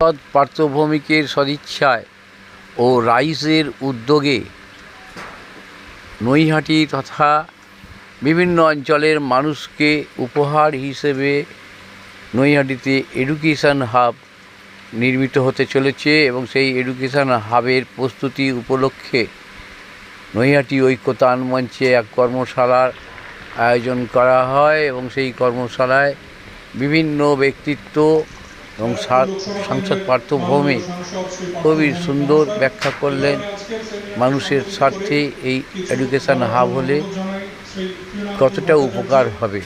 সৎ পার্থভৌমিকের সদিচ্ছায় ও রাইসের উদ্যোগে নৈহাটি তথা বিভিন্ন অঞ্চলের মানুষকে উপহার হিসেবে নৈহাটিতে এডুকেশন হাব নির্মিত হতে চলেছে এবং সেই এডুকেশন হাবের প্রস্তুতি উপলক্ষে নৈহাটি ঐক্যতান মঞ্চে এক কর্মশালার আয়োজন করা হয় এবং সেই কর্মশালায় বিভিন্ন ব্যক্তিত্ব এবং সাংসদ পার্থ ভৌমিক খুবই সুন্দর ব্যাখ্যা করলেন মানুষের স্বার্থে এই এডুকেশন হাব হলে কতটা উপকার হবে।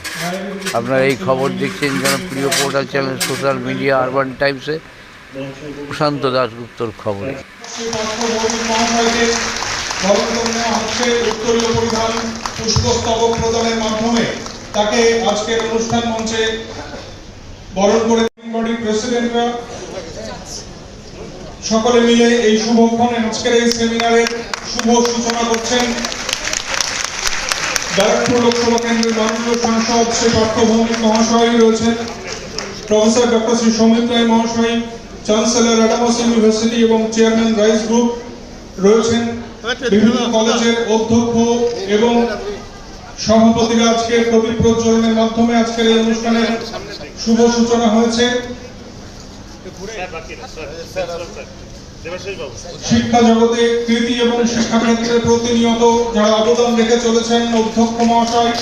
আপনারা এই খবর দেখছেন জনপ্রিয় portal channel social media urban টাইমসে প্রশান্ত দাশগুপ্তর খবরে। পুষ্পস্তবক প্রদানের মাধ্যমে তাকে আজকের অনুষ্ঠান মঞ্চে বরণ করে বডির প্রেসিডেন্টরা সকলে মিলে এই শুভক্ষণে আজকের এই সেমিনারের শুভ সূচনা করছেন ব্যারাকপুর লোকসভা কেন্দ্রের মাননীয় সাংসদ শ্রী পার্থভৌমিক মহাশয় রয়েছেন, প্রফেসর ডক্টর শ্রী সৌমিত রায় মহাশয়, চ্যান্সেলর অ্যাডামাস ইউনিভার্সিটি এবং চেয়ারম্যান রাইস গ্রুপ রয়েছেন, বিভিন্ন কলেজের অধ্যক্ষ এবং সভাপতিরা আজকে প্রদীপ প্রজ্বলনের মাধ্যমে আজকের এই অনুষ্ঠানের শুভ সূচনা হয়েছে। শিক্ষা জগতে কৃতি এবং শিক্ষাক্ষেত্রে প্রতিনিয়ত যারা অবদান রেখে চলেছেন, অধ্যক্ষ মহাশয়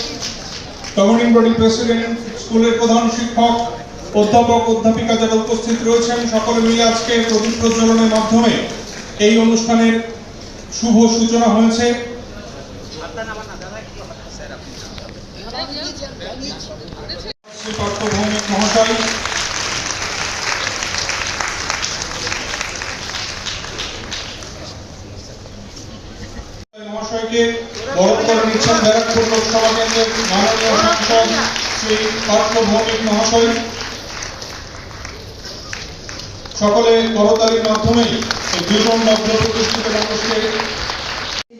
গভর্নিং বডি প্রেসিডেন্ট স্কুলের প্রধান শিক্ষক, অধ্যাপক, অধ্যাপিকা যারা উপস্থিত রয়েছেন, সকলে মিলে আজকে প্রদীপ প্রজ্বলনের মাধ্যমে এই অনুষ্ঠানের শুভ সূচনা হয়েছে। শ্রী পার্থ ভৌমিক মহাশয় মহাশয়কে বরণ করে নিচ্ছেন ব্যারাকপুর লোকসভা কেন্দ্রের মাননীয় সাংসদ শ্রী পার্থ মহাশয়। সকলে করতালির মাধ্যমে এই দুজন নব্য প্রতিষ্ঠিত মানুষকে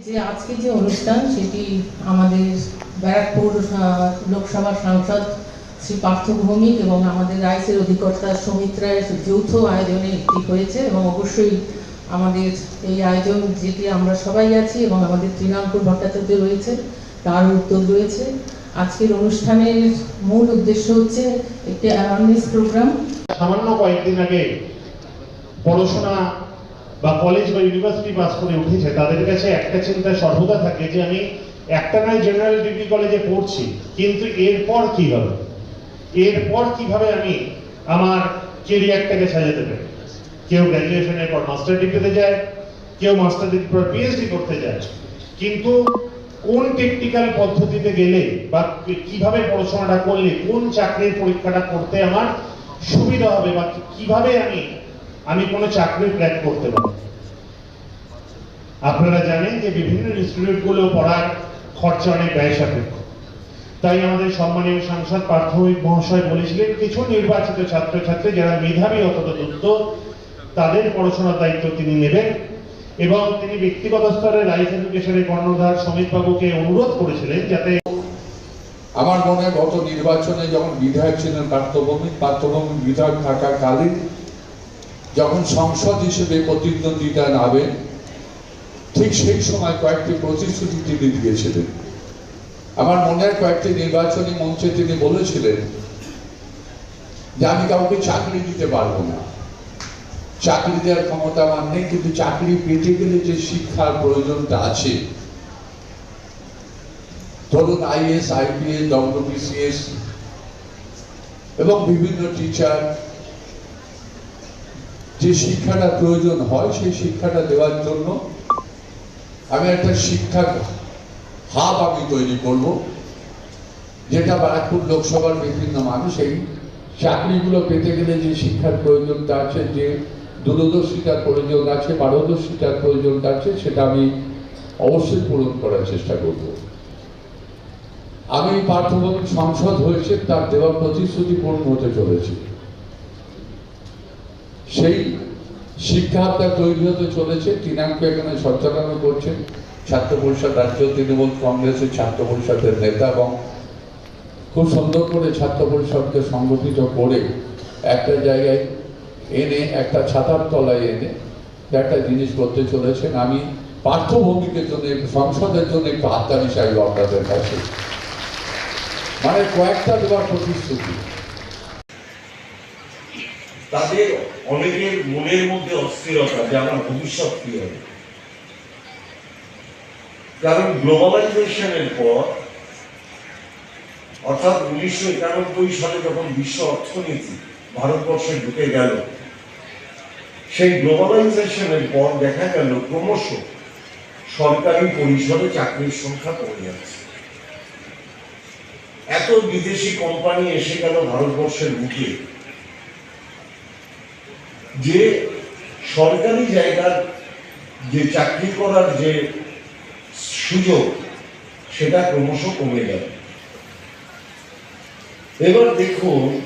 যে আজকে যে অনুষ্ঠান সেটি আমাদের ব্যারাকপুর আহ, লোকসভার সাংসদ শ্রী পার্থ ভৌমিক এবং আমাদের রাইসের অধিকর্তা সমিত রায়ের যৌথ আয়োজনে একটি হয়েছে এবং অবশ্যই আমাদের এই আয়োজন যেটি আমরা সবাই আছি এবং আমাদের তৃণাঙ্কুর ভট্টাচার্য রয়েছে তার উদ্যোগ রয়েছে। আজকের অনুষ্ঠানের মূল উদ্দেশ্য হচ্ছে একটি অ্যাওয়ারনেস প্রোগ্রাম সামান্য কয়েকদিন আগে পড়াশোনা বা কলেজ বা ইউনিভার্সিটি পাস করে উঠেছে, তাদের কাছে একটা চিন্তা সর্বদা থাকে যে আমি একটা নয় জেনারেল ডিগ্রি কলেজে পড়ছি, কিন্তু এরপর কি হবে? এরপর কীভাবে আমি আমার কেরিয়ারটাকে সাজাতে পারি? কেউ গ্র্যাজুয়েশনের পর মাস্টার ডিগ্রিতে যায়, কেউ মাস্টার ডিগ্রির পর পিএইচডি করতে যায়, কিন্তু কোন টেকনিক্যাল পদ্ধতিতে গেলে বা কীভাবে পড়াশোনাটা করলে, কোন চাকরির পরীক্ষাটা করতে আমার সুবিধা হবে বা কীভাবে আমি আমি কোনো চাকরি ক্র্যাক করতে পারব আপনারা জানেন যে বিভিন্ন ইনস্টিটিউটগুলো পড়ার খরচা অনেক ব্যয় সাপেক্ষ। তাই আমাদের সম্মানীয় সাংসদ প্রাথমিক মহাশয় বলেছিলেন, কিছু নির্বাচিত ছাত্রছাত্রী যারা মেধাবী অথবা দত্ত তাদের পড়াশোনার দায়িত্ব তিনি নেবেন এবং তিনি ব্যক্তিগত স্তরে রাইস এডুকেশনের কর্ণধার সমিত বাবুকে অনুরোধ করেছিলেন যাতে আমার মনে হয় গত নির্বাচনে যখন বিধায়ক ছিলেন পার্থভূমি পার্থভূমি বিধায়ক থাকাকালীন যখন সংসদ হিসেবে প্রতিদ্বন্দ্বিতা নামেন ঠিক সেই সময় কয়েকটি প্রতিশ্রুতি তিনি দিয়েছিলেন। আমার মনে হয় কয়েকটি নির্বাচনী মঞ্চে তিনি বলেছিলেন যে, আমি কাউকে চাকরি দিতে পারব না। চাকরি দেওয়ার ক্ষমতা আমার নেই, কিন্তু চাকরি পেতে গেলে যে শিক্ষার প্রয়োজনটা আছে, ধরুন আইএস, আইপিএস, ডব্লিউবিসিএস এবং বিভিন্ন টিচার যে শিক্ষাটা প্রয়োজন হয় সেই শিক্ষাটা দেওয়ার জন্য আমি একটা শিক্ষার হাব আমি তৈরি করব, যেটা ব্যারাকপুর লোকসভার বিভিন্ন মানুষ এই চাকরিগুলো পেতে গেলে যে শিক্ষার প্রয়োজনটা আছে, যে দূরদর্শিতার প্রয়োজন আছে, পারদর্শিতার প্রয়োজনটা আছে, সেটা আমি অবশ্যই পূরণ করার চেষ্টা করব। আমি পার্থভূমিক সংসদ হয়েছে, তার দেওয়া প্রতিশ্রুতি পূর্ণ হতে চলেছে। সেই শিক্ষাটা তৈরি হতে চলেছে। তৃণাঙ্ক এখানে সঞ্চালনা করছেন। ছাত্র পরিষদ রাজ্য তৃণমূল কংগ্রেসের ছাত্র পরিষদের নেতা এবং খুব সুন্দর করে ছাত্র পরিষদকে সংগঠিত করে একটা জায়গায় এনে, একটা ছাতার তলায় এনে একটা জিনিস করতে চলেছেন। আমি পার্থভূমিকের জন্য, সংসদের জন্য একটু হাততালি চাইব আপনাদের কাছে। মানে কয়েকটা দেওয়ার প্রতিশ্রুতি। তাদের অনেকের মনের মধ্যে অস্থিরতা যে আমার ভবিষ্যৎ কি হবে? কারণ গ্লোবালাইজেশনের পর, অর্থাৎ উনিশশো একানব্বই সালে যখন বিশ্ব অর্থনীতি ভারতবর্ষে ঢুকে গেল, সেই গ্লোবালাইজেশনের পর দেখা গেল ক্রমশ সরকারি পরিসরে চাকরির সংখ্যা কমে যাচ্ছে। এত বিদেশি কোম্পানি এসে গেল ভারতবর্ষের বুকে। যে সরকারি জায়গার যে চাকরি করার যে সুযোগ, সেটা ক্রমশ কমে গেল। এবার দেখুন,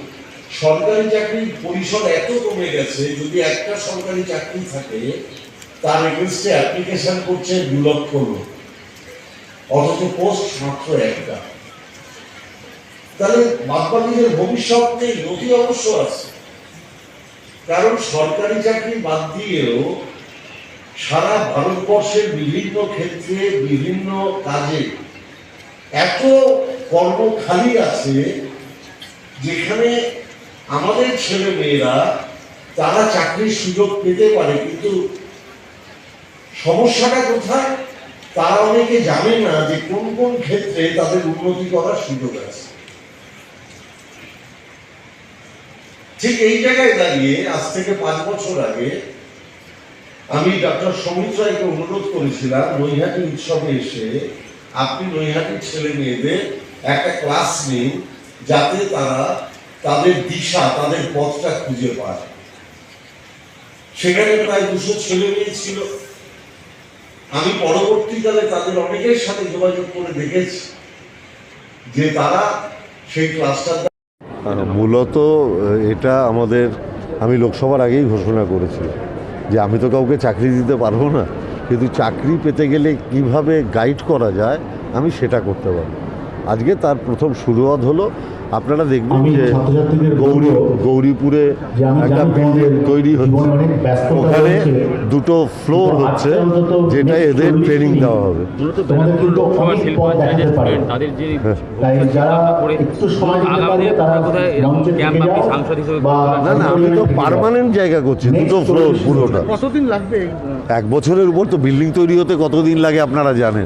সরকারি চাকরির পরিসর এত কমে গেছে, যদি একটা সরকারি চাকরি থাকে, তার এগেনস্টে অ্যাপ্লিকেশন করছে দু লক্ষ লোক। অথচ পোস্ট মাত্র একটা। তাহলে বাদবাকিদের ভবিষ্যৎ নেই নথি অবশ্য আছে। কারণ সরকারি চাকরি বাদ দিয়েও সারা ভারতবর্ষের বিভিন্ন ক্ষেত্রে, বিভিন্ন কাজে এত কর্ম খালি আছে যেখানে আমাদের ছেলে মেয়েরা তারা চাকরির সুযোগ পেতে পারে, কিন্তু সমস্যাটা কোথায়? তারা অনেকে জানে না যে কোন কোন ক্ষেত্রে তাদের উন্নতি করার সুযোগ আছে। ঠিক এই জায়গায় দাঁড়িয়ে, আজ থেকে পাঁচ বছর আগে, আমি ডক্টর সমিত রায়কে অনুরোধ করেছিলাম, নৈহাটি উৎসবে এসে আপনি নৈহাটির ছেলে মেয়েদের একটা ক্লাস নিন, যাতে তারা তাদের দিশা, তাদের পথটা খুঁজে পায়। সেখানে প্রায় দুশো ছেলে মেয়ে ছিল। আমি পরবর্তীকালে তাদের অনেকের সাথে যোগাযোগ করে দেখেছি যে তারা সেই ক্লাসটা মূলত এটা আমাদের আমি লোকসভার আগেই ঘোষণা করেছি যে আমি তো কাউকে চাকরি দিতে পারব না কিন্তু চাকরি পেতে গেলে কীভাবে গাইড করা যায় আমি সেটা করতে পারব। আজকে তার প্রথম শুরুয়াত হলো। আপনারা দেখবেন যে গৌরী গৌরীপুরে একটা বিল্ডিং তৈরি হচ্ছে। ওখানে দুটো ফ্লোর হচ্ছে যেটা এদের ট্রেনিং দেওয়া হবে। তোমাদের কিন্তু অনেক পথ দেখাতে পারে। তাদের যে তাই যারা একটু সময় দিতে পারবে তারা কোথায় এরকম মঞ্চে ক্যাম্প থেকে আপনি যাও সাংসদ হিসেবে বা না না আমি তো পার্মানেন্ট জায়গা করছি দুটো ফ্লোর পুরোটা। কতদিন লাগবে এক বছরের উপর তো বিল্ডিং তৈরি হতে কতদিন লাগে আপনারা জানেন।